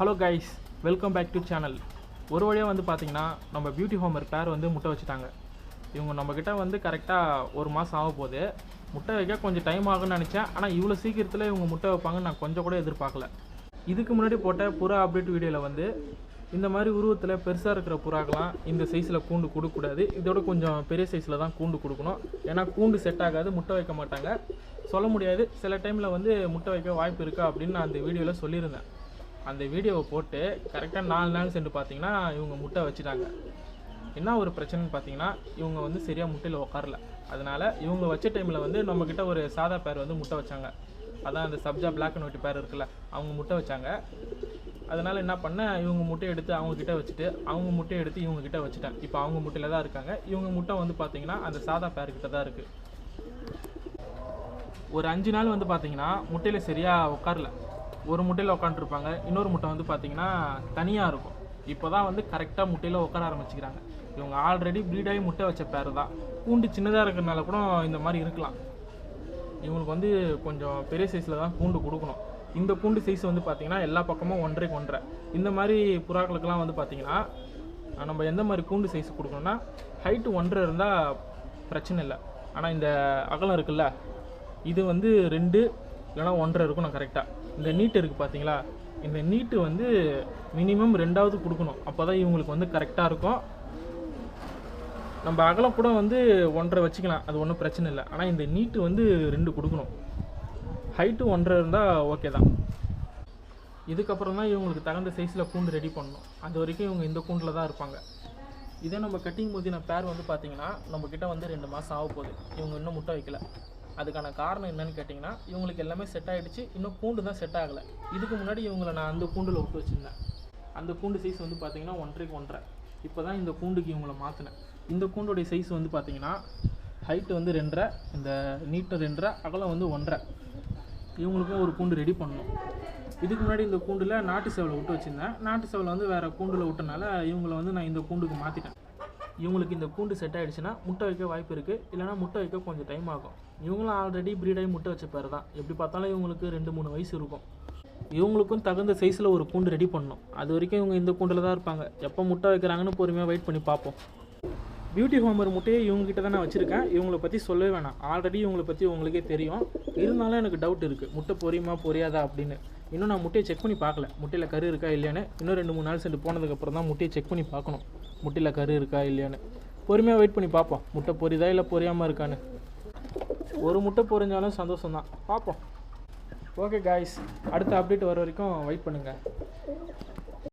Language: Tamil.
Hello guys welcome back to channel ஒரு வழியாக வந்து பார்த்தீங்கன்னா நம்ம பியூட்டி ஹோமர் பேர் வந்து முட்டை வச்சுட்டாங்க. இவங்க நம்மக்கிட்ட வந்து கரெக்டாக ஒரு மாதம் ஆக போகுது. முட்டை வைக்க கொஞ்சம் டைம் ஆகும்னு நினச்சேன். ஆனால் இவ்வளோ சீக்கிரத்தில் இவங்க முட்டை வைப்பாங்கன்னு நான் கொஞ்சம் கூட எதிர்பார்க்கல. இதுக்கு முன்னாடி போட்ட புறா அப்டேட் வீடியோவில் வந்து இந்த மாதிரி உருவத்தில் பெருசாக இருக்கிற புறாக்கெலாம் இந்த சைஸில் கூண்டு கொடுக்கக்கூடாது. இதோட கொஞ்சம் பெரிய சைஸில் தான் கூண்டு கொடுக்கணும். ஏன்னா கூண்டு செட் ஆகாது முட்டை வைக்க மாட்டாங்க. சொல்ல முடியாது. சில டைமில் வந்து முட்டை வைக்க வாய்ப்பு இருக்கா அப்படின்னு நான் அந்த வீடியோவில் சொல்லியிருந்தேன். அந்த வீடியோவை போட்டு கரெக்டாக நாலு நாள் சென்று பார்த்தீங்கன்னா இவங்க முட்டை வச்சுட்டாங்க. என்ன ஒரு பிரச்சனைன்னு பார்த்தீங்கன்னா இவங்க வந்து சரியாக முட்டையில் உட்காரல அதனால் இவங்க வச்ச டைமில் வந்து நம்மக்கிட்ட ஒரு சாதா பேர் வந்து முட்டை வச்சாங்க. அதான் அந்த சப்ஜா பிளாக் அண்ட் ஒயிட் பேர் இருக்குல்ல அவங்க முட்டை வச்சாங்க. அதனால் என்ன பண்ணேன் இவங்க முட்டையை எடுத்து அவங்க கிட்ட வச்சுட்டு அவங்க முட்டையை எடுத்து இவங்கக்கிட்ட வச்சுட்டேன் இப்போ அவங்க முட்டையில் தான் இருக்காங்க. இவங்க முட்டை வந்து பார்த்தீங்கன்னா அந்த சாதா பேர்கிட்ட தான் இருக்குது ஒரு அஞ்சு நாள் வந்து பார்த்தீங்கன்னா முட்டையில் சரியாக உட்காரல ஒரு முட்டையில் உட்காந்துருப்பாங்க இன்னொரு முட்டை வந்து பார்த்தீங்கன்னா தனியாக இருக்கும். இப்போ தான் வந்து கரெக்டாக முட்டையில் உட்கார ஆரம்பிச்சுக்கிறாங்க. இவங்க ஆல்ரெடி ப்ரீடாகி முட்டை வச்ச பேர் தான். கூண்டு சின்னதாக இருக்கிறனால கூட இந்த மாதிரி இருக்கலாம். இவங்களுக்கு வந்து கொஞ்சம் பெரிய சைஸில் தான் கூண்டு கொடுக்கணும். இந்த கூண்டு சைஸ் வந்து பார்த்திங்கன்னா எல்லா பக்கமும் ஒன்றரை ஒன்றரை இந்த மாதிரி புறாக்களுக்கெல்லாம் வந்து பார்த்தீங்கன்னா நம்ம எந்த மாதிரி கூண்டு சைஸ் கொடுக்கணும்னா ஹைட்டு ஒன்றரை இருந்தால் பிரச்சனை இல்லை. ஆனால் இந்த அகலம் இருக்குல்ல இது வந்து ரெண்டு இல்லைனா ஒன்றரை இருக்கணும் கரெக்டாக இந்த நீட் இருக்குது பார்த்தீங்களா இந்த நீட்டு வந்து மினிமம் ரெண்டாவது கொடுக்கணும். அப்போ தான் இவங்களுக்கு வந்து கரெக்டாக இருக்கும். நம்ம அகலம் கூட வந்து ஒன்றரை வச்சுக்கலாம். அது ஒன்றும் பிரச்சனை இல்லை. ஆனால் இந்த நீட்டு வந்து ரெண்டு கொடுக்கணும். ஹைட்டு ஒன்றரை இருந்தால் ஓகே தான். இதுக்கப்புறம் தான் இவங்களுக்கு தகுந்த சைஸில் கூண்டு ரெடி பண்ணணும். அது வரைக்கும் இவங்க இந்த கூண்டில் தான் இருப்பாங்க. இதே நம்ம கட்டிங் போது பேர் வந்து பார்த்திங்கன்னா நம்மக்கிட்ட வந்து ரெண்டு மாதம் ஆக போகுது இவங்க இன்னும் முட்டை வைக்கல. அதுக்கான காரணம் என்னன்னு கேட்டிங்கன்னா இவங்களுக்கு எல்லாமே செட் ஆகிடுச்சு இன்னும் கூண்டு தான் செட் ஆகலை. இதுக்கு முன்னாடி இவங்களை நான் அந்த கூண்டில் விட்டு வச்சுருந்தேன். அந்த கூண்டு சைஸ் வந்து பார்த்திங்கன்னா ஒன்றரைக்கு ஒன்றரை. இப்போ தான் இந்த கூண்டுக்கு இவங்களை மாற்றினேன் இந்த கூண்டுடைய சைஸ் வந்து பார்த்தீங்கன்னா ஹைட்டு வந்து ரெண்டரை இந்த நீட்டு ரெண்டரை அகலம் வந்து ஒன்றரை. இவங்களுக்கும் ஒரு கூண்டு ரெடி பண்ணணும். இதுக்கு முன்னாடி இந்த கூண்டில் நாட்டு சேவலை விட்டு வச்சுருந்தேன். நாட்டு சேவலை வந்து வேறு கூண்டில் விட்டனால இவங்களை வந்து நான் இந்த கூண்டுக்கு மாற்றிட்டேன் இவங்களுக்கு இந்த கூண்டு செட் ஆகிடுச்சுன்னா முட்டை வைக்க வாய்ப்பு இருக்குது இல்லைனா முட்டை வைக்க கொஞ்சம் டைம் ஆகும். இவங்களும் ஆல்ரெடி ப்ரீடாகி முட்டை வச்ச பேர் தான். எப்படி பார்த்தாலும் இவங்களுக்கு ரெண்டு மூணு வயசு இருக்கும். இவங்களுக்கும் தகுந்த சைஸில் ஒரு கூண்டு ரெடி பண்ணணும். அது வரைக்கும் இவங்க இந்த கூண்டில் தான் இருப்பாங்க. எப்போ முட்டை வைக்கிறாங்கன்னு பொறுமையாக வெயிட் பண்ணி பார்ப்போம். பியூட்டி ஹோமர் முட்டையை இவங்ககிட்ட தான் நான் வச்சுருக்கேன். இவங்கள பற்றி சொல்லவே வேணாம். ஆல்ரெடி இவங்களை பற்றி உங்களுக்கே தெரியும். இருந்தாலும் எனக்கு டவுட் இருக்குது முட்டை பொரியுமா பொரியாதா அப்படின்னு. இன்னும் நான் முட்டையை செக் பண்ணி பார்க்கல. முட்டையில் கரு இருக்கா இல்லையான்னு இன்னும் ரெண்டு மூணு நாள் சென்று போனதுக்கப்புறம் தான் முட்டையை செக் பண்ணி பார்க்கணும். முட்டையில் கரு இருக்கா இல்லையான்னு. பொறுமையாக வெயிட் பண்ணி பார்ப்போம் முட்டை பொரியுதா இல்லை பொரியாமல் இருக்கான்னு. ஒரு முட்டை பொரிஞ்சாலும் சந்தோஷம் தான் பார்ப்போம் ஓகே காய்ஸ் அடுத்த அப்டேட் வர வரைக்கும் வெயிட் பண்ணுங்கள்